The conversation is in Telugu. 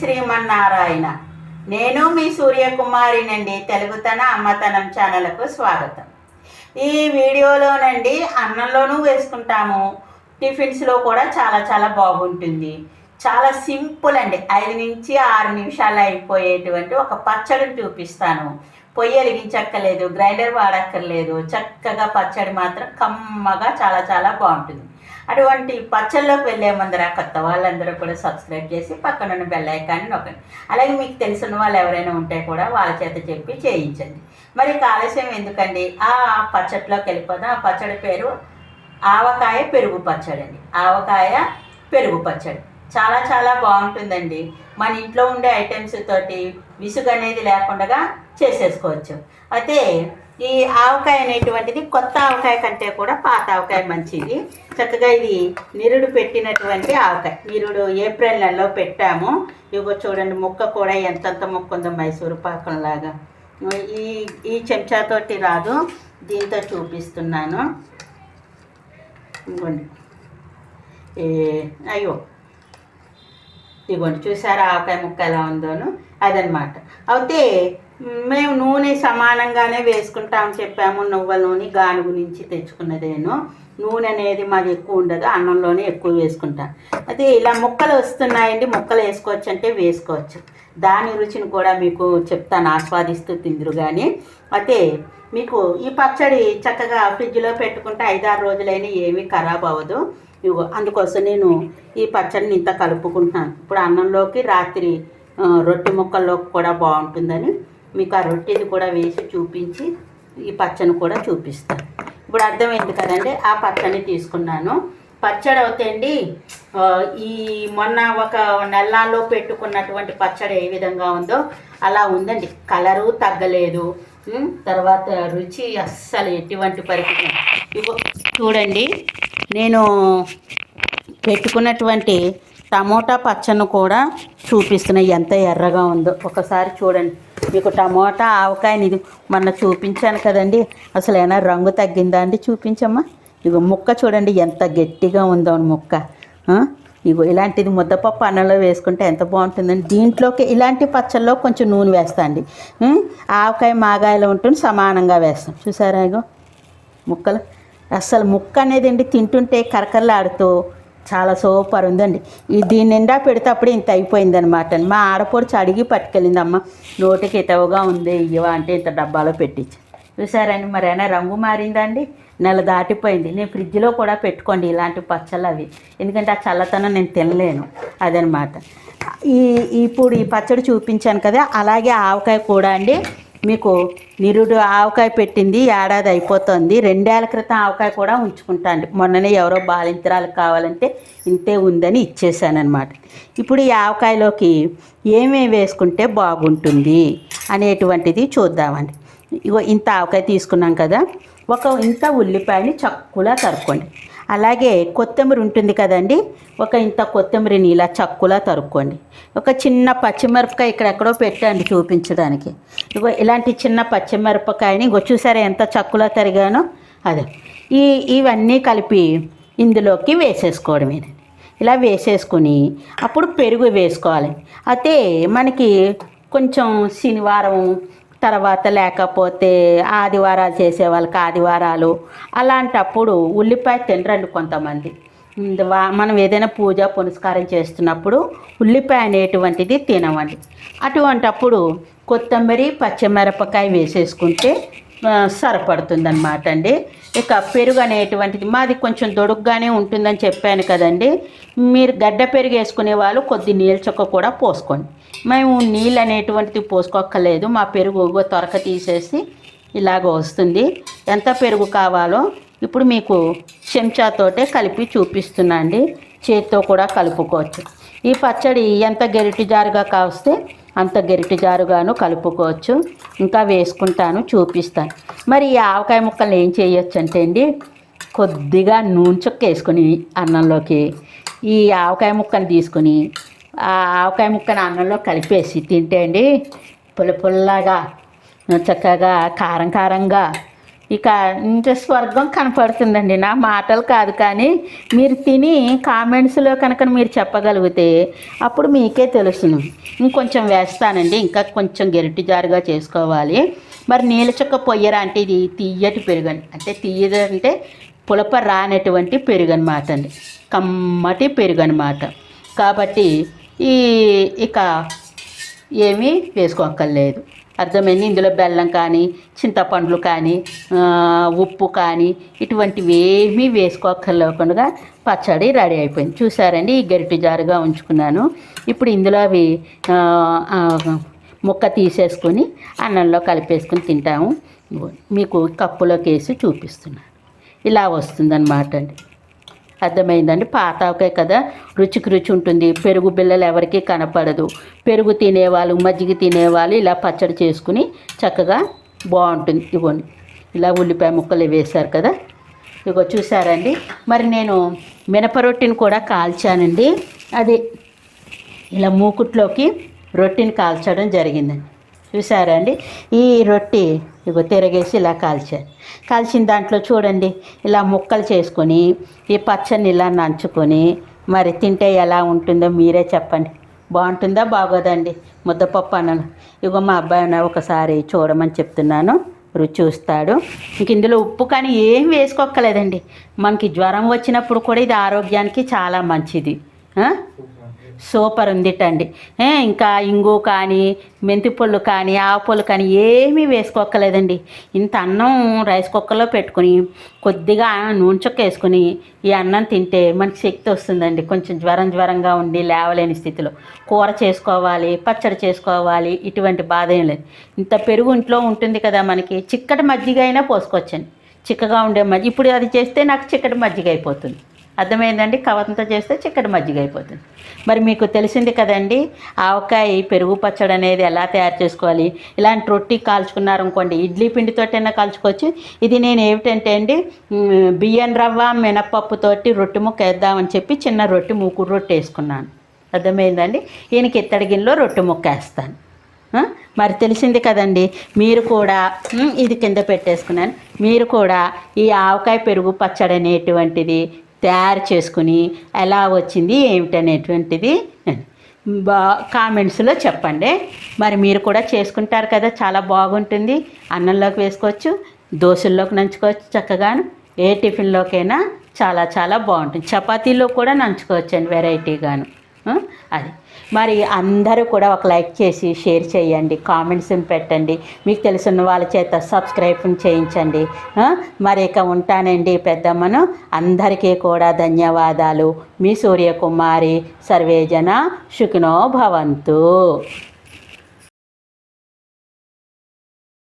శ్రీమన్నారాయణ. నేను మీ సూర్యకుమారినండి తెలుగుతన అమ్మతనం ఛానల్కు స్వాగతం. ఈ వీడియోలోనండి అన్నంలోనూ వేసుకుంటాము. టిఫిన్స్లో కూడా చాలా చాలా బాగుంటుంది. చాలా సింపుల్ అండి. ఐదు నుంచి ఆరు నిమిషాలు అయిపోయేటువంటి ఒక పచ్చడిని చూపిస్తాను. పొయ్యి వెలిగించక్కర్లేదు గ్రైండర్ వాడక్కర్లేదు. చక్కగా పచ్చడి మాత్రం కమ్మగా చాలా చాలా బాగుంటుంది. అటువంటి పచ్చల్లోకి వెళ్ళే ముందర కొత్త వాళ్ళందరూ కూడా సబ్స్క్రైబ్ చేసి పక్కన ఉన్న బెల్ ఐకాన్ని నొక్కండి. అలాగే మీకు తెలిసిన వాళ్ళు ఎవరైనా ఉంటే కూడా వాళ్ళ చేత చెప్పి చేయించండి. మరి కాలుష్యం ఆలస్యం ఎందుకండి? ఆ పచ్చట్లోకి వెళ్ళిపోదాం. ఆ పచ్చడి పేరు ఆవకాయ పెరుగు పచ్చడి అండి. ఆవకాయ పెరుగు పచ్చడి. చాలా చాలా బాగుంటుందండి. మన ఇంట్లో ఉండే ఐటమ్స్ తోటి విసుగు అనేది లేకుండా చేసేసుకోవచ్చు. అయితే ఈ ఆవకాయ అనేటువంటిది కొత్త ఆవకాయ కంటే కూడా పాత ఆవకాయ మంచిది. చక్కగా ఇది నిరుడు పెట్టినటువంటి ఆవకాయ. నిరుడు ఏప్రిల్ నెలలో పెట్టాము. ఇగో చూడండి ముక్క కూడా ఎంతంత ముక్క ఉందో మైసూరు పాకంలాగా. ఈ ఈ చెంచాతోటి రాదు. దీంతో చూపిస్తున్నాను. ఇవ్వండి ఏ అయ్యో ఇదిగోండి చూసారా ఆవకాయ ముక్క ఎలా ఉందోను? అదనమాట అయితే మేము నూనె సమానంగానే వేసుకుంటామని చెప్పాము నువ్వుల నూనె గానుగు నుంచి తెచ్చుకున్నదేను. నూనె అనేది మాది ఎక్కువ ఉండదు అన్నంలోనే ఎక్కువ వేసుకుంటాం. అయితే ఇలా ముక్కలు వస్తున్నాయండి ముక్కలు వేసుకోవచ్చు అంటే వేసుకోవచ్చు. దాని రుచిని కూడా మీకు చెప్తాను ఆస్వాదిస్తూ తిందురు కానీ అయితే మీకు ఈ పచ్చడి చక్కగా ఫ్రిడ్జ్లో పెట్టుకుంటే ఐదారు రోజులైనా ఏమీ ఖరాబ్ అవ్వదు. ఇగో అందుకోసం నేను ఈ పచ్చడిని ఇంత కలుపుకుంటున్నాను. ఇప్పుడు అన్నంలోకి రాత్రి రొట్టె ముక్కల్లోకి కూడా బాగుంటుందని మీకు ఆ రొట్టెది కూడా వేసి చూపించి ఈ పచ్చని కూడా చూపిస్తాను ఇప్పుడు అర్థమైంది కదండి? ఆ పచ్చని తీసుకున్నాను. పచ్చడి అవుతాయండి ఈ మొన్న ఒక నెలలో పెట్టుకున్నటువంటి పచ్చడి ఏ విధంగా ఉందో అలా ఉందండి. కలరు తగ్గలేదు. తర్వాత రుచి అస్సలు ఎటువంటి పరిస్థితి ఇగో చూడండి. నేను పెట్టుకున్నటువంటి టమోటా పచ్చను కూడా చూపిస్తున్నా ఎంత ఎర్రగా ఉందో. ఒకసారి చూడండి. మీకు టమోటా ఆవకాయని ఇది మొన్న చూపించాను కదండి. అసలు ఏమైనా రంగు తగ్గిందా అండి? చూపించమ్మా. ఇగో ముక్క చూడండి. ఎంత గట్టిగా ఉందో ముక్క. ఇగో ఇలాంటిది ముద్దపప్పు అన్నంలో వేసుకుంటే ఎంత బాగుంటుందండి. దీంట్లోకి ఇలాంటి పచ్చల్లో కొంచెం నూనె వేస్తా అండి. ఆవకాయ మాగాయలో ఉంటుంది సమానంగా వేస్తాం. చూసారా ఇగో ముక్కలు? అస్సలు ముక్క అనేది అండి తింటుంటే కరకరలాడుతూ చాలా సూపర్ ఉందండి. ఈ దీని నిండా పెడితే ఇంత అయిపోయిందనమాట మా ఆడపొడిచి అడిగి పట్టుకెళ్ళింది అమ్మ నోటికి ఇటవగా ఉంది ఇవా అంటే ఇంత డబ్బాలో పెట్టించి. చూసారండి మరి అయినా రంగు మారిందా అండి నెల దాటిపోయింది. నేను ఫ్రిడ్జ్లో కూడా పెట్టుకోండి ఇలాంటి పచ్చళ్ళు అవి. ఎందుకంటే ఆ చల్లతనం నేను తినలేను. అదనమాట ఈ ఇప్పుడు ఈ పచ్చడి చూపించాను కదా అలాగే ఆవకాయ కూడా అండి. మీకు నిరుడు ఆవకాయ పెట్టింది ఏడాది అయిపోతుంది. రెండేళ్ళ క్రితం ఆవకాయ కూడా ఉంచుకుంటాండి మొన్ననే ఎవరో బాలింతరాలకు కావాలంటే ఇంతే ఉందని ఇచ్చేసానమాట ఇప్పుడు ఈ ఆవకాయలోకి ఏమేమి వేసుకుంటే బాగుంటుంది అనేటువంటిది చూద్దామండి. ఇగో ఇంత ఆవకాయ తీసుకున్నాం కదా ఒక ఇంత ఉల్లిపాయని చక్కులా తరుక్కోండి. అలాగే కొత్తిమీర ఉంటుంది కదండి ఒక ఇంత కొత్తిమీరని ఇలా చక్కులా తరుక్కోండి. ఒక చిన్న పచ్చిమిరపకాయ ఇక్కడ ఎక్కడో పెట్టండి చూపించడానికి. ఇగో ఇలాంటి చిన్న పచ్చిమిరపకాయని ఇగో చూసారా ఎంత చక్కులా తరిగానో? అదే. ఈ ఇవన్నీ కలిపి ఇందులోకి వేసేసుకోవడమే ఇలా వేసేసుకుని అప్పుడు పెరుగు వేసుకోవాలి. అయితే మనకి కొంచెం శనివారం తర్వాత లేకపోతే ఆదివారాలు చేసే వాళ్ళకి ఆదివారాలు. అలాంటప్పుడు ఉల్లిపాయ తినరండి కొంతమంది. వా- మనం ఏదైనా పూజ పునస్కారం చేస్తున్నప్పుడు ఉల్లిపాయ అనేటువంటిది తినవండి అటువంటప్పుడు కొత్తిమీర పచ్చిమిరపకాయ వేసేసుకుంటే ఆ, సరిపడుతుందన్నమాట అండి. ఇక పెరుగు అనేటువంటిది మాది కొంచెం దొడుగ్గానే ఉంటుందని చెప్పాను కదండి. మీరు గడ్డ పెరుగు వేసుకునే వాళ్ళు కొద్ది నీళ్ళ చొక్క కూడా పోసుకోండి. మేము నీళ్ళు అనేటువంటిది పోసుకోక్కర్లేదు. మా పెరుగు ఇగో తొరక తీసేసి ఇలాగ వస్తుంది. ఎంత పెరుగు కావాలో ఇప్పుడు మీకు చెంచాతోటే కలిపి చూపిస్తున్నా అండి చేతితో కూడా కలుపుకోవచ్చు. ఈ పచ్చడి ఎంత గెరిటి జారుగా కావస్తే అంత గెరిటి జారుగాను కలుపుకోవచ్చు. ఇంకా వేసుకుంటాను చూపిస్తాను. మరి ఈ ఆవకాయ ముక్కలు ఏం చేయొచ్చు అంటే అండి కొద్దిగా నూనె చుక్క వేసుకుని అన్నంలోకి ఈ ఆవకాయ ముక్కను తీసుకొని ఆ ఆవకాయ ముక్కను అన్నంలో కలిపేసి తింటే అండి పుల్ల పుల్లగా చక్కగా కారం కారంగా ఇక ఇంత స్వర్గం కనపడుతుందండి. నా మాటలు కాదు కానీ మీరు తిని కామెంట్స్లో కనుక మీరు చెప్పగలిగితే అప్పుడు మీకే తెలుసును. ఇంకొంచెం వేస్తానండి. ఇంకా కొంచెం గెరిటి జారుగా చేసుకోవాలి. మరి నీళ్ళ చుక్క పొయ్యరా అంటే ఇది తీయటి పెరుగు అంటే తీయదు అంటే పులప రానటువంటి పెరుగు అనమాట అండి కమ్మటి పెరుగు అనమాట కాబట్టి ఈ ఇక ఏమీ వేసుకోక్కర్లేదు. అర్థమైంది? ఇందులో బెల్లం కానీ చింతపండ్లు కానీ ఉప్పు కానీ ఇటువంటివి ఏమీ వేసుకోక్కర్లేకుండా పచ్చడి రెడీ అయిపోయింది. చూసారండి? ఈ గరిటె జారుగా ఉంచుకున్నాను. ఇప్పుడు ఇందులో అవి ముక్క తీసేసుకొని అన్నంలో కలిపేసుకొని తింటాము. మీకు కప్పులోకి వేసి చూపిస్తున్నాను ఇలా వస్తుందన్నమాట అండి. అర్థమైందండి? పాతావకాయ కదా రుచికి రుచి ఉంటుంది. పెరుగు బిళ్ళలు ఎవరికీ కనపడదు. పెరుగు తినేవాళ్ళు మజ్జిగ తినేవాళ్ళు ఇలా పచ్చడి చేసుకుని చక్కగా బాగుంటుంది. ఇవ్వండి. ఇలా ఉల్లిపాయ ముక్కలు వేశారు కదా. ఇగో చూసారండి మరి నేను మినప రొట్టిని కూడా కాల్చానండి. అది ఇలా మూకుట్లోకి రొట్టెని కాల్చడం జరిగిందండి. చూసారా అండి? ఈ రొట్టి ఇగో తిరగేసి ఇలా కాల్చారు కాల్చిన దాంట్లో చూడండి ఇలా ముక్కలు చేసుకొని ఈ పచ్చని ఇలా నంచుకొని మరి తింటే ఎలా ఉంటుందో మీరే చెప్పండి. బాగుంటుందా బాగోదండి ముద్దపప్పు అన్నను. ఇగో మా అబ్బాయి ఒకసారి చూడమని చెప్తున్నాను. రుచి చూస్తాడు. ఇంక ఇందులో ఉప్పు కానీ ఏం వేసుకోక్కర్లేదండి. మనకి జ్వరం వచ్చినప్పుడు కూడా ఇది ఆరోగ్యానికి చాలా మంచిది. సూపర్ ఉందిటండి. ఇంకా ఇంగు కానీ మెంతిపళ్ళు కానీ ఆవపళ్ళు కానీ ఏమీ వేసుకోక్కలేదండి ఇంత అన్నం రైస్ కుక్కర్లో పెట్టుకుని కొద్దిగా నూనె చొక్క వేసుకుని ఈ అన్నం తింటే మనకి శక్తి వస్తుందండి. కొంచెం జ్వరం జ్వరంగా ఉండి లేవలేని స్థితిలో. కూర చేసుకోవాలి పచ్చడి చేసుకోవాలి ఇటువంటి బాధ ఏం లేదు. ఇంత పెరుగు ఇంట్లో ఉంటుంది కదా మనకి. చిక్కటి మజ్జిగ అయినా పోసుకోవచ్చండి. చిక్కగా ఉండే మజ్జిగ. ఇప్పుడు అది చేస్తే నాకు చిక్కటి మజ్జిగ అయిపోతుంది. అర్థమైందండి? కవంతో చేస్తే చిక్కటి మజ్జిగ అయిపోతుంది. మరి మీకు తెలిసింది కదండి ఆవకాయ పెరుగు పచ్చడి అనేది ఎలా తయారు చేసుకోవాలి? ఇలాంటి రొట్టి కాల్చుకున్నారు అనుకోండి ఇడ్లీ పిండితోటైనా కాల్చుకోవచ్చు. ఇది నేను ఏమిటంటే అండి బియ్యం రవ్వ మినపప్పుతోటి రొట్టె ముక్క వేద్దామని చెప్పి చిన్న రొట్టె మూకుడు రొట్టె వేసుకున్నాను. అర్థమైందండి? ఈయనకి ఇత్తడి గిన్నెలో రొట్టె ముక్క వేస్తాను. మరి తెలిసింది కదండి మీరు కూడా ఇది కింద పెట్టేసుకున్నాను. మీరు కూడా ఈ ఆవకాయ పెరుగు పచ్చడి అనేటువంటిది తయారు చేసుకుని ఎలా వచ్చింది ఏమిటనేటువంటిది బా కామెంట్స్లో చెప్పండి. మరి మీరు కూడా చేసుకుంటారు కదా చాలా బాగుంటుంది. అన్నంలోకి వేసుకోవచ్చు దోశల్లోకి నంచుకోవచ్చు చక్కగాను. ఏ టిఫిన్లోకైనా చాలా చాలా బాగుంటుంది. చపాతీలో కూడా నంచుకోవచ్చు అండి వెరైటీగాను అది. మరి అందరూ కూడా ఒక లైక్ చేసి షేర్ చేయండి కామెంట్స్ పెట్టండి. మీకు తెలిసిన వాళ్ళ చేత సబ్స్క్రైబ్ చేయించండి. మరి ఇక ఉంటానండి పెద్దమ్మను. అందరికీ కూడా ధన్యవాదాలు. మీ సూర్యకుమారి సర్వేజన సుఖినో భవంతు.